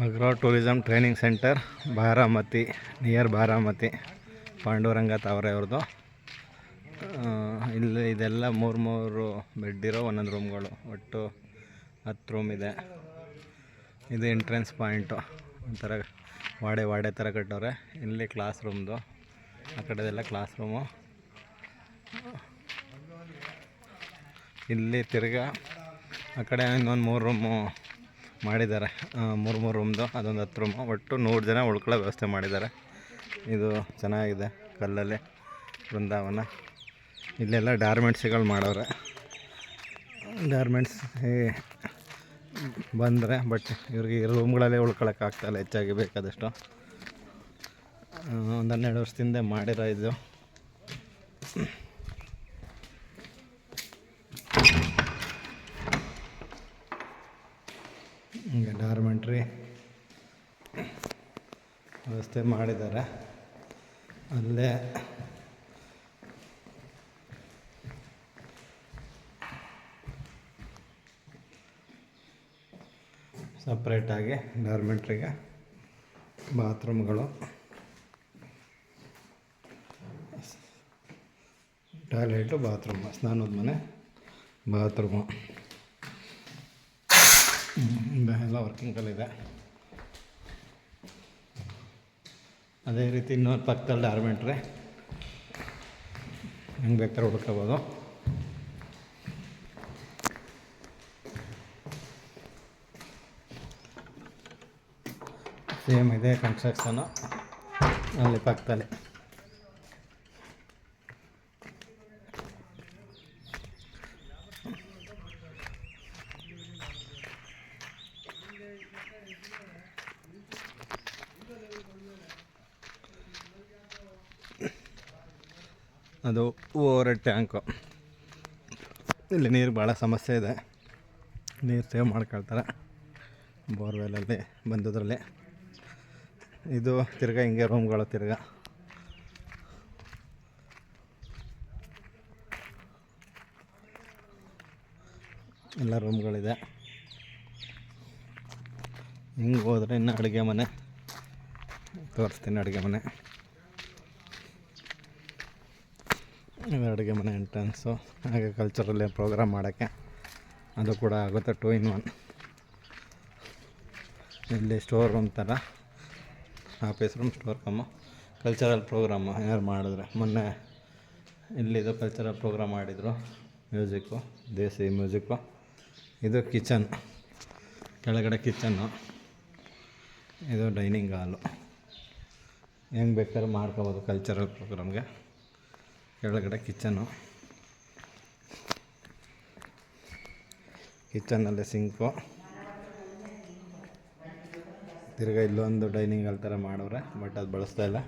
ಮಗ್ರೋ tourism training centre Baramati near Baramati, Panduranga Taware ಅವ್ರದ್ದು. ಇಲ್ಲಿ ಇದೆಲ್ಲ ಮೂರು ಮೂರು ಬೆಡ್ ಇರೋ ಒಂದೊಂದು ರೂಮ್ಗಳು ಒಟ್ಟು ಹತ್ತು ರೂಮ್ ಇದೆ. ಇದು ಎಂಟ್ರೆನ್ಸ್ ಪಾಯಿಂಟು ಒಂಥರ ವಾಡೆ ವಾಡೆ ಥರ ಕಟ್ಟವ್ರೆ. ಇಲ್ಲಿ ಕ್ಲಾಸ್ ರೂಮ್ದು ಆ ಕಡೆದೆಲ್ಲ ಕ್ಲಾಸ್ ರೂಮು ಇಲ್ಲಿ ತಿರ್ಗಾ ಆ ಕಡೆ ಇನ್ನೊಂದು ಮೂರು ರೂಮು ಮಾಡಿದ್ದಾರೆ. ಮೂರು ಮೂರು ರೂಮ್ದು ಅದೊಂದು ಹತ್ತು ರೂಮು ಒಟ್ಟು ನೂರು ಜನ ಉಳ್ಕೊಳ್ಳೋ ವ್ಯವಸ್ಥೆ ಮಾಡಿದ್ದಾರೆ. ಇದು ಚೆನ್ನಾಗಿದೆ ಕಲ್ಲಲ್ಲಿ ಬೃಂದಾವನ ಇಲ್ಲೆಲ್ಲ ಡಾರ್ಮೆಂಟ್ಸ್ಗಳು ಮಾಡವ್ರೆ ಡಾರ್ಮೆಂಟ್ಸ್ ಬಂದರೆ ಬಟ್ ಇವ್ರಿಗೆ ರೂಮ್ಗಳಲ್ಲೇ ಉಳ್ಕೊಳ್ಳೋಕ್ಕಾಗ್ತಾಯಿಲ್ಲ ಹೆಚ್ಚಾಗಿ ಬೇಕಾದಷ್ಟು. ಒಂದು ಹನ್ನೆರಡು ವರ್ಷದಿಂದ ಮಾಡಿರೋ ಇದು. ಹಿಂಗೆ ಡಾರ್ಮೆಂಟ್ರಿ ವ್ಯವಸ್ಥೆ ಮಾಡಿದ್ದಾರೆ. ಅಲ್ಲೇ ಸಪ್ರೇಟಾಗಿ ಡಾರ್ಮೆಂಟ್ರಿಗೆ ಬಾತ್ರೂಮ್ಗಳು. ಟಾಯ್ಲೆಟು ಬಾತ್ರೂಮ್ ಸ್ನಾನದ ಮನೆ ಬಾತ್ರೂಮು. ಎಲ್ಲ ವರ್ಕಿಂಗಲ್ಲಿದೆ ಅದೇ ರೀತಿ ಇನ್ನೊಂದು ಪಕ್ಕದಲ್ಲಿ ಡಾರ್ಮೆಂಟ್ರಿ ಹೆಂಗೆ ಬೇಕಾದ್ರೆ ಹುಡ್ಕೋಬೋದು ಸೇಮ್ ಇದೆ ಕನ್ಸ್ಟ್ರಕ್ಷನು ಅಲ್ಲಿ ಪಕ್ಕದಲ್ಲಿ. ಅದು ಓವರ್ ಟ್ಯಾಂಕು. ಇಲ್ಲಿ ನೀರು ಭಾಳ ಸಮಸ್ಯೆ ಇದೆ. ನೀರು ಸೇವ್ ಮಾಡ್ಕೊಳ್ತಾರೆ ಬೋರ್ವೆಲಲ್ಲಿ, ಬಂದದ್ರಲ್ಲಿ. ಇದು ತಿರ್ಗಾ ಹಿಂಗೆ ರೂಮ್ಗಳು ತಿರ್ಗಾ. ಎಲ್ಲ ರೂಮ್ಗಳಿದೆ. ಹಿಂಗೆ ಹೋದ್ರೆ ಇನ್ನು ಅಡುಗೆ ಮನೆ. ತೋರಿಸ್ತೀನಿ ಅಡುಗೆ ಮನೆ. ಅಡುಗೆ ಮನೆ ಎಂಟ್ರೆನ್ಸು ಹಾಗೆ ಕಲ್ಚರಲ್ಲಿ ಪ್ರೋಗ್ರಾಮ್ ಮಾಡೋಕ್ಕೆ. ಅದು ಕೂಡ ಆಗುತ್ತೆ ಟೂ ಇನ್ ಒನ್ ಇಲ್ಲಿ ಸ್ಟೋರ್ ರೂಮ್ ಥರ office room store cum cultural programme ಏನಾರು ಮಾಡಿದ್ರೆ. ಮೊನ್ನೆ ಇಲ್ಲಿದು ಕಲ್ಚರಲ್ ಪ್ರೋಗ್ರಾಮ್ ಮಾಡಿದರು ಮ್ಯೂಸಿಕ್ಕು ದೇಸಿ ಮ್ಯೂಸಿಕ್ಕು ಇದು ಕಿಚನ್ ಕೆಳಗಡೆ ಕಿಚನ್ನು ಇದು ಡೈನಿಂಗ್ ಹಾಲು ಹೆಂಗೆ ಬೇಕಾದ್ರೂ ಮಾಡ್ಕೋಬೋದು ಕಲ್ಚರಲ್ ಪ್ರೋಗ್ರಾಮ್ಗೆ ಕೆಳಗಡೆ ಕಿಚನು. ಕಿಚನಲ್ಲಿ ಸಿಂಕು. ತಿರ್ಗಾ ಇಲ್ಲೊಂದು ಡೈನಿಂಗ್ ಹಾಲ್ ಥರ ಮಾಡವ್ರೆ, ಬಟ್ ಅದು ಬಳಸ್ತಾ ಇಲ್ಲ.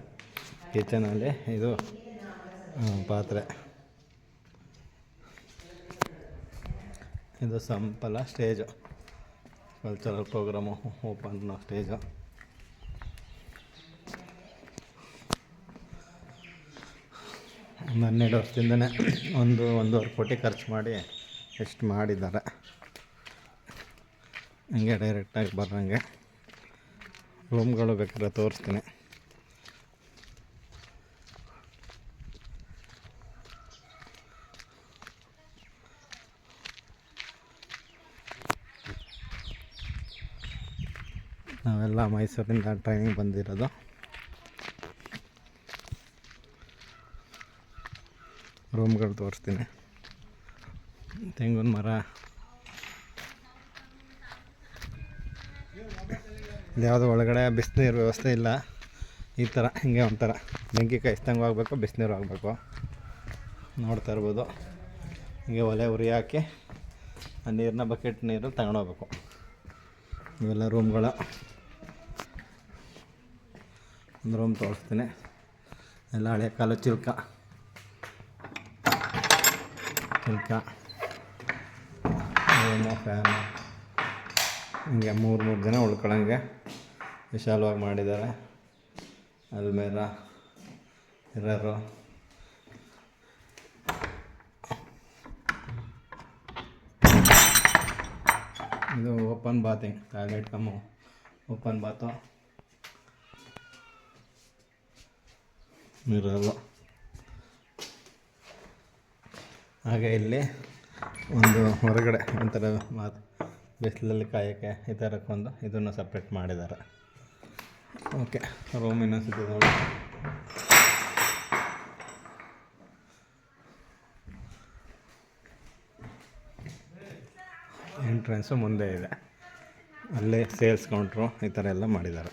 ಕಿಚನಲ್ಲಿ ಇದು ಪಾತ್ರೆ. ಇದು ಸಂಪಲ stage. Cultural programme open stage. ಒಂದು ಹನ್ನೆರಡು ವರ್ಷದಿಂದನೇ ಒಂದು ಒಂದೂವರೆ ಕೋಟಿ ಖರ್ಚು ಮಾಡಿ ಎಷ್ಟು ಮಾಡಿದ್ದಾರೆ. ಹಂಗೆ ಡೈರೆಕ್ಟಾಗಿ ಬರೋಂಗೆ ರೂಮ್ಗಳು ಬೇಕಾದ್ರೆ ತೋರಿಸ್ತೀನಿ. ನಾವೆಲ್ಲ ಮೈಸೂರಿಂದ ಟ್ರೈನಿಂಗ್ ಬಂದಿರೋದು. ರೂಮ್ಗಳು ತೋರಿಸ್ತೀನಿ. ತೆಂಗಿನ ಮರ. ಯಾವುದೋ ಒಳಗಡೆ ಬಿಸಿನೀರು ವ್ಯವಸ್ಥೆ ಇಲ್ಲ. ಈ ಥರ ಹಿಂಗೆ ಒಂಥರ. ಬೆಂಕಿ ಕಾಯಿಸ್ದಂಗೆ ಆಗಬೇಕು, ಬಿಸಿನೀರು ಆಗಬೇಕು. ನೋಡ್ತಾ ಇರ್ಬೋದು. ಹಿಂಗೆ ಒಲೆ ಉರಿ ಹಾಕಿ, ಆ ನೀರನ್ನ ಬಕೆಟ್ ನೀರು ತಗೊಂಡೋಗ್ಬೇಕು. ಇವೆಲ್ಲ ರೂಮ್ಗಳು. ಒಂದು ರೂಮ್ ತೋರಿಸ್ತೀನಿ. ಎಲ್ಲ ಹಳೆ ಕಾಲ ಚಿಲ್ಕ. ರೂಮು ಫ್ಯಾನು ಹಿಂಗೆ ಮೂರು ಮೂರು ಜನ ಉಳ್ಕೊಳಂಗೆ ವಿಶಾಲವಾಗಿ ಮಾಡಿದ್ದಾರೆ. ಅಲ್ಮೇರ ಮಿರರು ಇದು open bathing toilet cum. Open bath. Mirror ಹಾಗೆ ಇಲ್ಲಿ ಒಂದು ಹೊರಗಡೆ ಒಂಥರ ಮಾತು ಬಿಸಿಲಲ್ಲಿ ಕಾಯೋಕ್ಕೆ ಈ ಥರಕ್ಕೊಂದು ಇದನ್ನು ಸಪ್ರೇಟ್ ಮಾಡಿದ್ದಾರೆ. ಓಕೆ ರೂಮ್ ಇನ್ನೊಂದ್ಸತಿ ನೋಡಿ. ಎಂಟ್ರೆನ್ಸು ಮುಂದೆ ಇದೆ. ಅಲ್ಲೇ ಸೇಲ್ಸ್ ಕೌಂಟ್ರು ಈ ಥರ ಎಲ್ಲ ಮಾಡಿದ್ದಾರೆ.